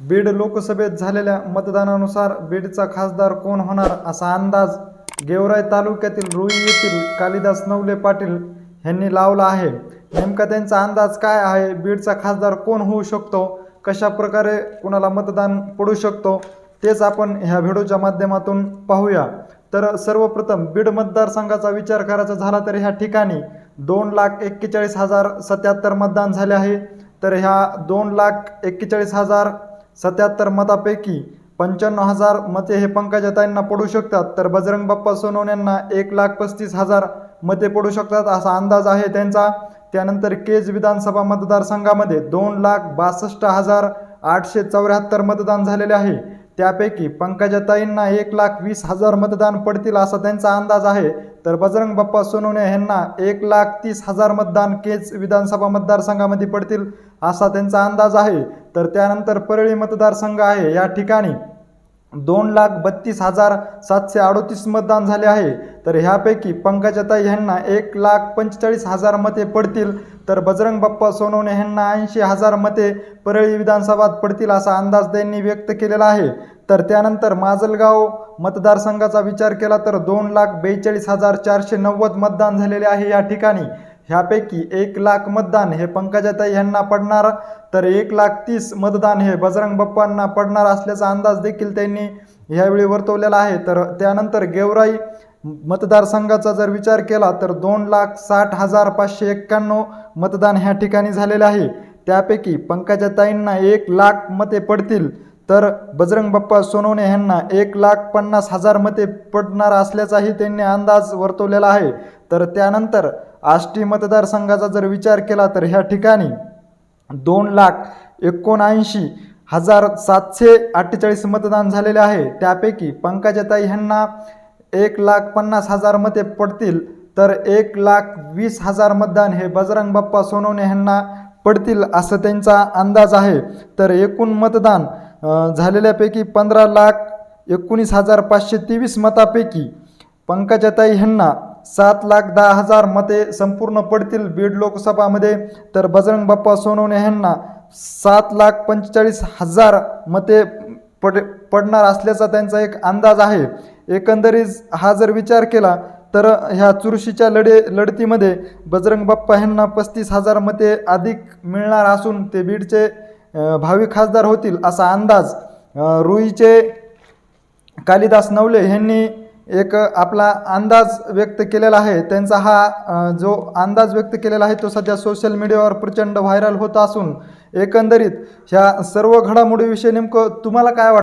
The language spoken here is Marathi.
बीड लोकसभेत झालेल्या मतदानानुसार बीडचा खासदार कोण होणार असा अंदाज गेवराई तालुक्यातील रुई येथील कालिदास नवले पाटील यांनी लावला आहे. नेमका त्यांचा अंदाज काय आहे? बीडचा खासदार कोण होऊ शकतो? कशा प्रकारे कुणाला मतदान पडू शकतो? तेच आपण ह्या व्हिडिओच्या माध्यमातून पाहूया. तर सर्वप्रथम बीड मतदारसंघाचा विचार करायचा झाला तर ह्या ठिकाणी दोन लाख एक्केचाळीस हजार सत्याहत्तर मतदान झाले आहे. तर ह्या दोन लाख एक्केचाळीस हजार सत्याहत्तर मतापैकी पंच्याण्णव हजार मते हे पंकजाताईंना पडू शकतात. तर बजरंग बाप्पा सोनवणे यांना एक लाख पस्तीस हजार मते पडू शकतात असा अंदाज आहे त्यांचा. त्यानंतर केज विधानसभा मतदारसंघामध्ये दोन लाख बासष्ट हजार आठशे चौऱ्याहत्तर मतदान झालेले आहे. त्यापैकी पंकजाताईंना एक लाख वीस हजार मतदान पडतील असा त्यांचा अंदाज आहे. तर बजरंग बाप्पा सोनवणे यांना एक लाख तीस हजार मतदान केज विधानसभा मतदारसंघामध्ये पडतील असा त्यांचा अंदाज आहे. तर त्यानंतर परळी मतदारसंघ आहे. या ठिकाणी दोन लाख बत्तीस हजार सातशे अडोतीस मतदान झाले आहे. तर ह्यापैकी पंकजाताई ह्यांना एक लाख पंचेचाळीस हजार मते पडतील. तर बजरंग बाप्पा सोनवणे ह्यांना ऐंशी हजार मते परळी विधानसभात पडतील असा अंदाज त्यांनी व्यक्त केलेला आहे. तर त्यानंतर माजलगाव मतदारसंघाचा विचार केला तर दोन लाख बेचाळीस हजार चारशे नव्वद मतदान झालेले आहे या ठिकाणी. ह्यापैकी एक लाख मतदान हे पंकजाताई यांना पडणार तर एक लाख तीस मतदान हे बजरंग बाप्पांना पडणार असल्याचा अंदाज देखील त्यांनी यावेळी वर्तवलेला आहे. तर त्यानंतर गेवराई मतदारसंघाचा जर विचार केला तर दोन लाख साठ हजार पाचशे एक्क्याण्णव मतदान ह्या ठिकाणी झालेले आहे. त्यापैकी पंकजाताईंना एक लाख मते पडतील तर बजरंग बाप्पा सोनवणे यांना एक लाख पन्नास हजार मते पडणार असल्याचाही त्यांनी अंदाज वर्तवलेला आहे. तर त्यानंतर आष्टी मतदारसंघाचा जर विचार केला तर ह्या ठिकाणी दोन लाख एकोणऐंशी हजार सातशे अठ्ठेचाळीस मतदान झालेले आहे. त्यापैकी पंकजाताई ह्यांना एक लाख पन्नास हजार मते पडतील. तर एक लाख वीस हजार मतदान हे बजरंग बाप्पा सोनवणे ह्यांना पडतील असं त्यांचा अंदाज आहे. तर एकूण मतदान झालेल्यापैकी पंधरा लाख एकोणीस हजार पाचशे तेवीस मतापैकी पंकजाताई ह्यांना सात लाख दहा हजार मते संपूर्ण पडतील बीड लोकसभामध्ये. तर बजरंग बाप्पा सोनवणे यांना सात लाख पंचेचाळीस हजार मते पड पडणार असल्याचा त्यांचा एक अंदाज आहे. एकंदरीत हा जर विचार केला तर ह्या चुरशीच्या लढे लढतीमध्ये बजरंग बाप्पा यांना पस्तीस हजार मते अधिक मिळणार असून ते बीडचे भावी खासदार होतील असा अंदाज. रुईचे कालिदास नवले यांनी एक आपला अंदाज व्यक्त केलेला आहे. त्यांचा हा जो अंदाज व्यक्त केलेला आहे तो सध्या सोशल मीडियावर प्रचंड व्हायरल होत असून एकंदरीत ह्या सर्व घडामोडीविषयी नेमकं तुम्हाला काय वाटतं?